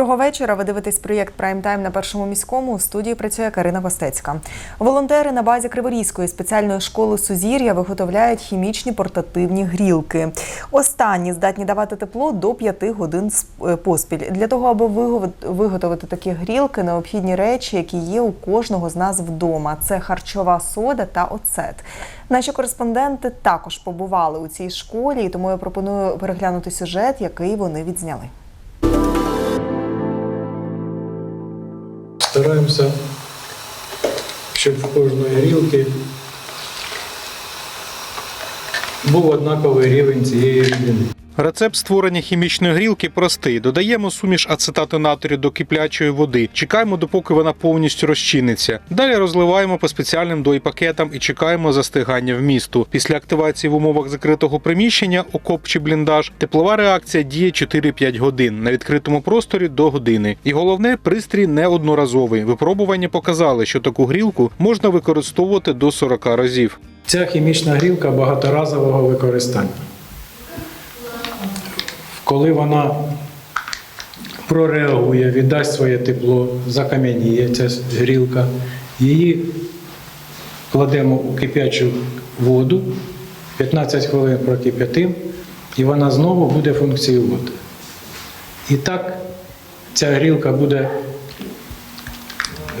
Доброго вечора. Ви дивитесь проєкт Прайм Тайм на першому міському. У студії працює Карина Костецька. Волонтери на базі Криворізької спеціальної школи Сузір'я виготовляють хімічні портативні грілки. Останні здатні давати тепло до 5 годин е, поспіль. Для того, аби виго- виготовити такі грілки, необхідні речі, які є у кожного з нас вдома. Це харчова сода та оцет. Наші кореспонденти також побували у цій школі, і тому я пропоную переглянути сюжет, який вони відзняли. Стараємося, щоб в кожної грілки був однаковий рівень цієї рідини. Рецепт створення хімічної грілки простий. Додаємо суміш ацетату натрію до киплячої води. Чекаємо, допоки вона повністю розчиниться. Далі розливаємо по спеціальним дой-пакетам і чекаємо застигання вмісту. Після активації в умовах закритого приміщення, окоп чи бліндаж, теплова реакція діє 4-5 годин на відкритому просторі до години. І головне, пристрій не одноразовий. Випробування показали, що таку грілку можна використовувати до 40 разів. Ця хімічна грілка багаторазового використання. Коли вона прореагує, віддасть своє тепло, закам'яніє ця грілка, її кладемо у кип'ячу воду, 15 хвилин прокип'ятим, і вона знову буде функціювати. І так ця грілка буде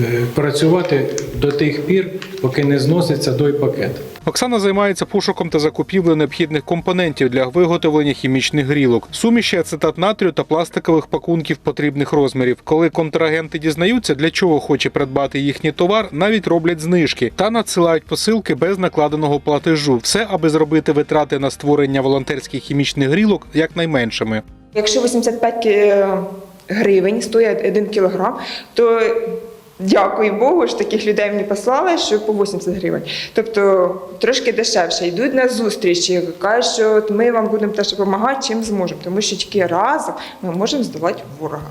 е, працювати до тих пір, поки не зноситься той пакет. Оксана займається пошуком та закупівлею необхідних компонентів для виготовлення хімічних грілок, суміші ацетат натрію та пластикових пакунків потрібних розмірів. Коли контрагенти дізнаються, для чого хоче придбати їхній товар, навіть роблять знижки та надсилають посилки без накладеного платежу. Все, аби зробити витрати на створення волонтерських хімічних грілок якнайменшими. Якщо 85 ки- гривень стоїть 1 кілограм, то дякую Богу, що таких людей мені послали, що по 80 гривень. Тобто трошки дешевше. Йдуть на зустрічі, кажуть, що от ми вам будемо теж допомагати, чим зможемо, тому що тільки разом ми можемо здолати ворога.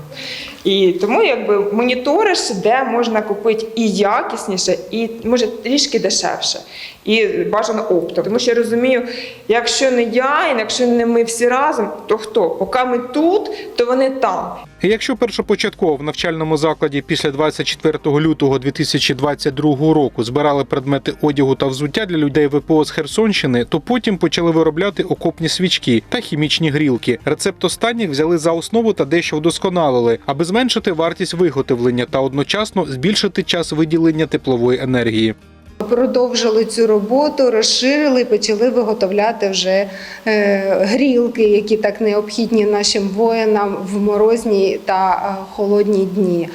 І тому якби моніториш, де можна купити і якісніше, і може трішки дешевше. І бажано оптом. Тому що я розумію, якщо не я, і якщо не ми всі разом, то хто? Поки ми тут, то вони там. Якщо першопочатково в навчальному закладі після 24 лютого 2022 року збирали предмети одягу та взуття для людей ВПО з Херсонщини, то потім почали виробляти окопні свічки та хімічні грілки. Рецепт останніх взяли за основу та дещо вдосконалили, аби зменшити вартість виготовлення та одночасно збільшити час виділення теплової енергії. Продовжили цю роботу, розширили почали виготовляти вже е, грілки, які так необхідні нашим воїнам в морозні та е, холодні дні.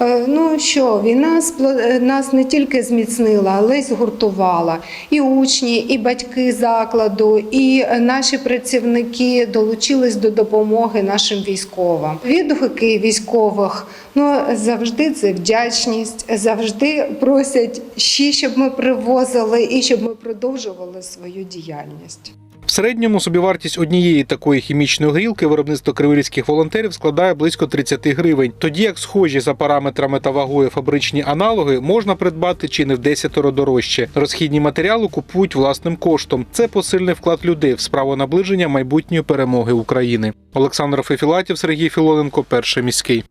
Е, Ну що, війна е, нас не тільки зміцнила, але й згуртувала. І учні, і батьки закладу, і наші працівники долучились до допомоги нашим військовим. Відгуки військових ну завжди це вдячність, завжди просять ще, щоб ми привозили і щоб ми продовжували свою діяльність. Середньому собівартість однієї такої хімічної грілки виробництво криворізьких волонтерів складає близько 30 гривень. Тоді як схожі за параметрами та вагою фабричні аналоги можна придбати чи не в десятеро дорожче. Розхідні матеріали купують власним коштом. Це посильний вклад людей в справу наближення майбутньої перемоги України. Олександр Фефілатів, Сергій Філоненко, перший міський.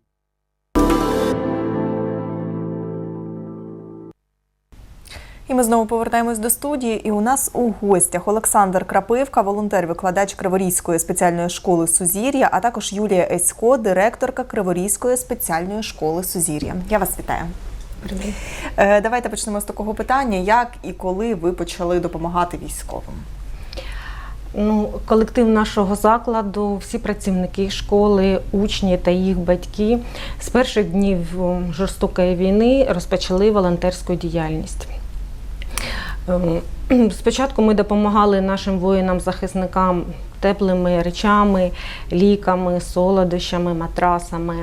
І ми знову повертаємось до студії. І у нас у гостях Олександр Крапивка, волонтер-викладач Криворізької спеціальної школи Сузір'я, а також Юлія Есько, директорка Криворізької спеціальної школи Сузір'я. Я вас вітаю. Е, Давайте почнемо з такого питання: як і коли ви почали допомагати військовим? Ну, колектив нашого закладу, всі працівники школи, учні та їх батьки з перших днів жорстокої війни розпочали волонтерську діяльність. Ем, Спочатку ми допомагали нашим воїнам-захисникам теплими речами, ліками, солодощами, матрасами.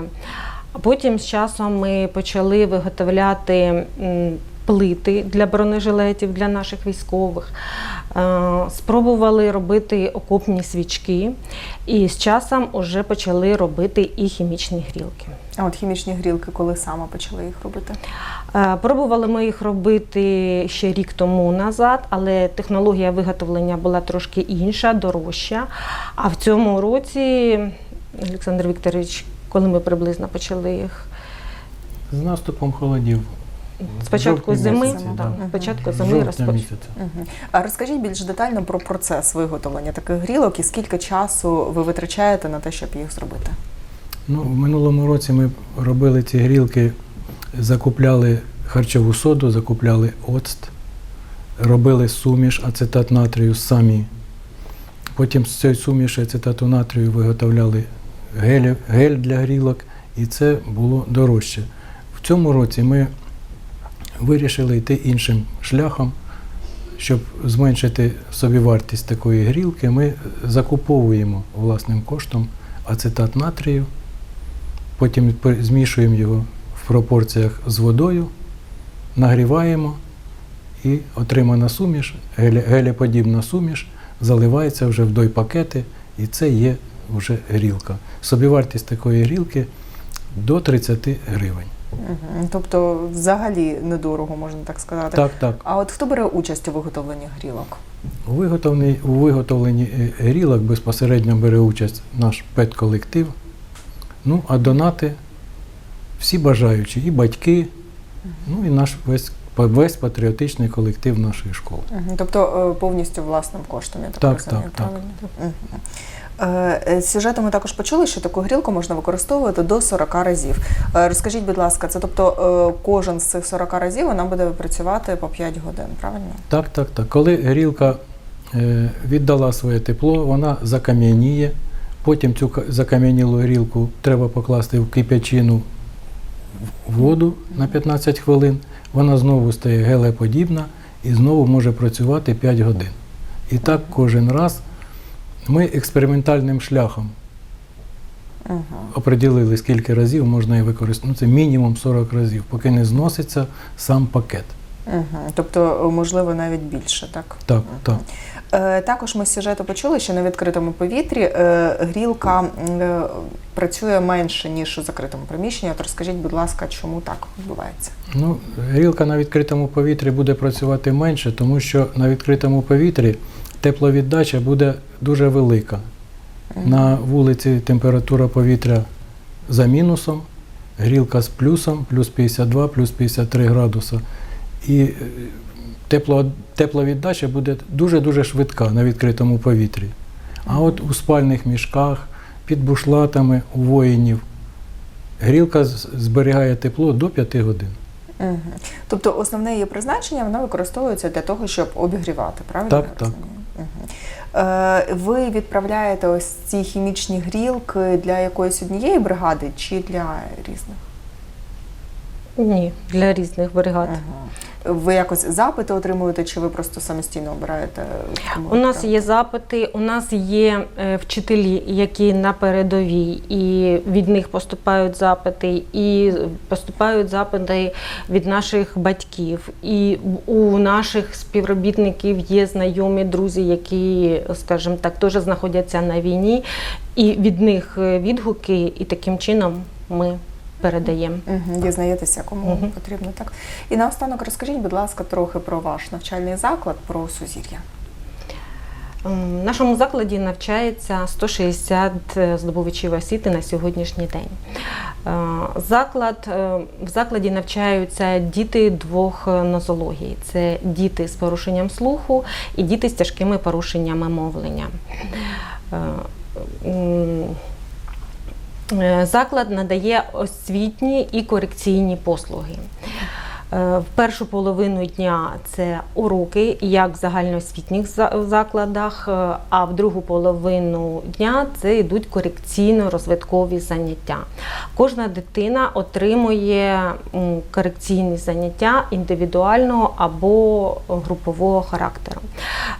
Потім з часом ми почали виготовляти плити для бронежилетів для наших військових. Е, Спробували робити окопні свічки, і з часом вже почали робити і хімічні грілки. А от хімічні грілки, коли саме почали їх робити? Е, Пробували ми їх робити ще рік тому назад, але технологія виготовлення була трошки інша, дорожча. А в цьому році Олександр Вікторович коли ми приблизно почали їх. З наступом холодів. Спочатку зими, місяці, да. спочатку зими жовтня розпоч... місяця. Мгм. А розкажіть більш детально про процес виготовлення таких грілок і скільки часу ви витрачаєте на те, щоб їх зробити? Ну, в минулому році ми робили ці грілки, закупляли харчову соду, закупляли оцт, робили суміш ацетат натрію самі. Потім з цієї суміші ацетату натрію виготовляли гель, гель для грілок, і це було дорожче. В цьому році ми вирішили йти іншим шляхом. Щоб зменшити собівартість такої грілки, ми закуповуємо власним коштом ацетат натрію, потім змішуємо його в пропорціях з водою, нагріваємо і отримана суміш, геле- гелеподібна суміш, заливається вже в дойпакети, і це є вже грілка. Собівартість такої грілки до 30 гривень. Мгм. Тобто, взагалі недорого, можна так сказати. Так, так. А от хто бере участь у виготовленні грілок? У виготовленні, у виготовленні е, грілок безпосередньо бере участь наш педколектив. Ну, а донати всі бажаючі, і батьки, ну і наш весь, весь патріотичний колектив нашої школи. Мгм. Тобто е, повністю власним коштом, я так, Так, розумію, так, так. правильно? З сюжету ми також почули, що таку грілку можна використовувати до 40 разів. Е, Розкажіть, будь ласка, це тобто е, кожен з цих 40 разів вона буде працювати по 5 годин, правильно? Так, так, так. Коли грілка е, віддала своє тепло, вона закам'яніє. Потім цю закам'янілу грілку треба покласти в кип'ячину воду на 15 хвилин. Вона знову стає гелеподібна і знову може працювати 5 годин. І так кожен раз ми експериментальним шляхом Угу. оприділили, скільки разів можна її використовувати. Ну, це мінімум 40 разів, поки не зноситься сам пакет. Угу. Тобто, можливо, навіть більше, так? Так, так. Е, Також ми з сюжету почули, що на відкритому повітрі е, грілка е, працює менше, ніж у закритому приміщенні. От розкажіть, будь ласка, чому так відбувається? Ну, грілка на відкритому повітрі буде працювати менше, тому що на відкритому повітрі тепловіддача буде дуже велика. На вулиці температура повітря за мінусом, грілка з плюсом, плюс 52, плюс 53 градуса. І е, тепло, тепловіддача буде дуже-дуже швидка на відкритому повітрі. А от у спальних мішках, під бушлатами у воїнів грілка зберігає тепло до 5 годин. Угу. Тобто основне її призначення вона використовується для того, щоб обігрівати, правильно? Так, так. Е, ви відправляєте ось ці хімічні грілки для якоїсь однієї бригади чи для різних? Ні, для різних бригад. Мгм. Ви якось запити отримуєте, чи ви просто самостійно обираєте? У нас є запити, у нас є е, вчителі, які на передовій, і від них поступають запити, і поступають запити від наших батьків. І у наших співробітників є знайомі друзі, які, скажімо так, теж знаходяться на війні, і від них е, відгуки, і таким чином ми передаємо. Угу, дізнаєтеся, кому Мгм. потрібно так. І наостанок розкажіть, будь ласка, трохи про ваш навчальний заклад, про сузір'я. Ем, В нашому закладі навчається 160 здобувачів освіти на сьогоднішній день. Е, Заклад, е, в закладі навчаються діти двох е, нозологій: це діти з порушенням слуху і діти з тяжкими порушеннями мовлення. Е, Заклад надає освітні і корекційні послуги. Е, В першу половину дня це уроки, як в загальноосвітніх закладах, е, а в другу половину дня це йдуть корекційно-розвиткові заняття. Кожна дитина отримує корекційні заняття індивідуального або групового характеру.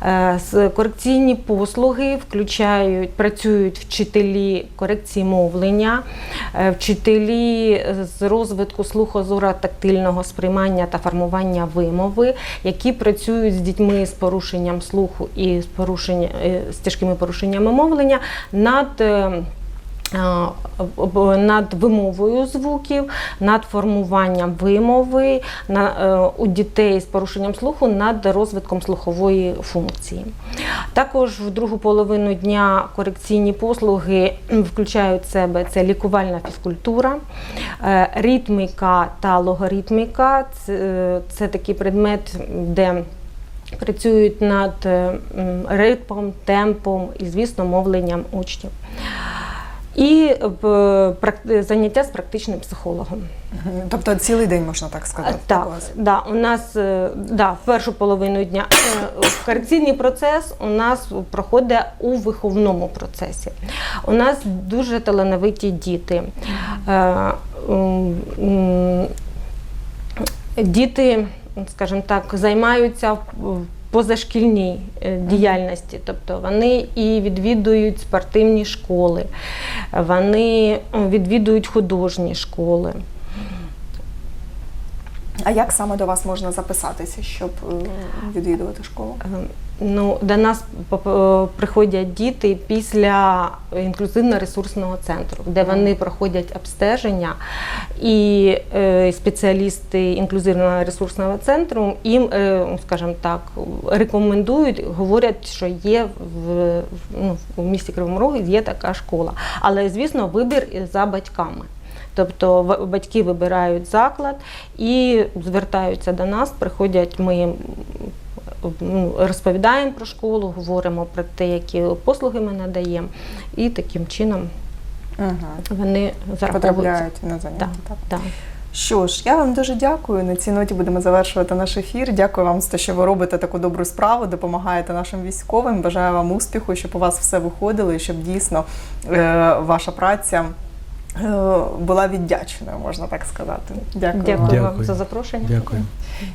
Е, Корекційні послуги включають, працюють вчителі корекції мовлення, е, вчителі з розвитку слухозоро-тактильного сприймання та формування вимови, які працюють з дітьми з порушенням слуху і з порушення е, з тяжкими порушеннями мовлення над над вимовою звуків, над формуванням вимови, на, е, у дітей з порушенням слуху над розвитком слухової функції. Також в другу половину дня корекційні послуги включають в себе це лікувальна фізкультура, е, ритміка та логоритміка. Це, е, це такий предмет, де працюють над е, ритмом, темпом і, звісно, мовленням учнів. І заняття з практичним психологом. Тобто цілий день можна так сказати. Так, вас? да, у нас е, да, в першу половину дня е, корекційний процес у нас проходить у виховному процесі. У нас дуже талановиті діти. Е, Діти, скажімо так, займаються позашкільній е, діяльності, тобто вони і відвідують спортивні школи, вони відвідують художні школи. А як саме до вас можна записатися, щоб е, відвідувати школу? Ну, до нас е, приходять діти після інклюзивно-ресурсного центру, де вони проходять обстеження, і е, спеціалісти інклюзивно-ресурсного центру їм, е, скажімо так, рекомендують, говорять, що є в, ну, в місті Кривому Рогу є така школа. Але, звісно, вибір за батьками. Тобто батьки вибирають заклад і звертаються до нас, приходять, ми ну, розповідаємо про школу, говоримо про те, які послуги ми надаємо, і таким чином Угу. вони зараховуються. Потрапляють на заняття. Так. так. Що ж, я вам дуже дякую. На цій ноті будемо завершувати наш ефір. Дякую вам за те, що ви робите таку добру справу, допомагаєте нашим військовим. Бажаю вам успіху, щоб у вас все виходило і щоб дійсно е, ваша праця була віддяченою, можна так сказати. Дякую. Дякую, вам. вам за запрошення. Дякую.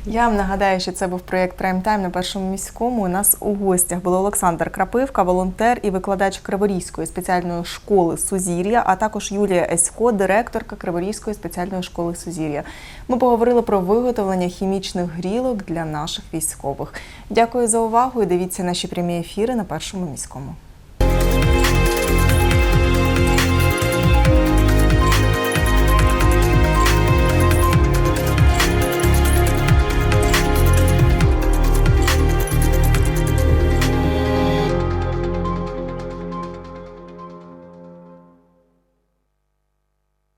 Я вам нагадаю, що це був проєкт Прайм Тайм на першому міському. У нас у гостях був Олександр Крапивка, волонтер і викладач Криворізької спеціальної школи Сузір'я, а також Юлія Есько, директорка Криворізької спеціальної школи Сузір'я. Ми поговорили про виготовлення хімічних грілок для наших військових. Дякую за увагу і дивіться наші прямі ефіри на першому міському.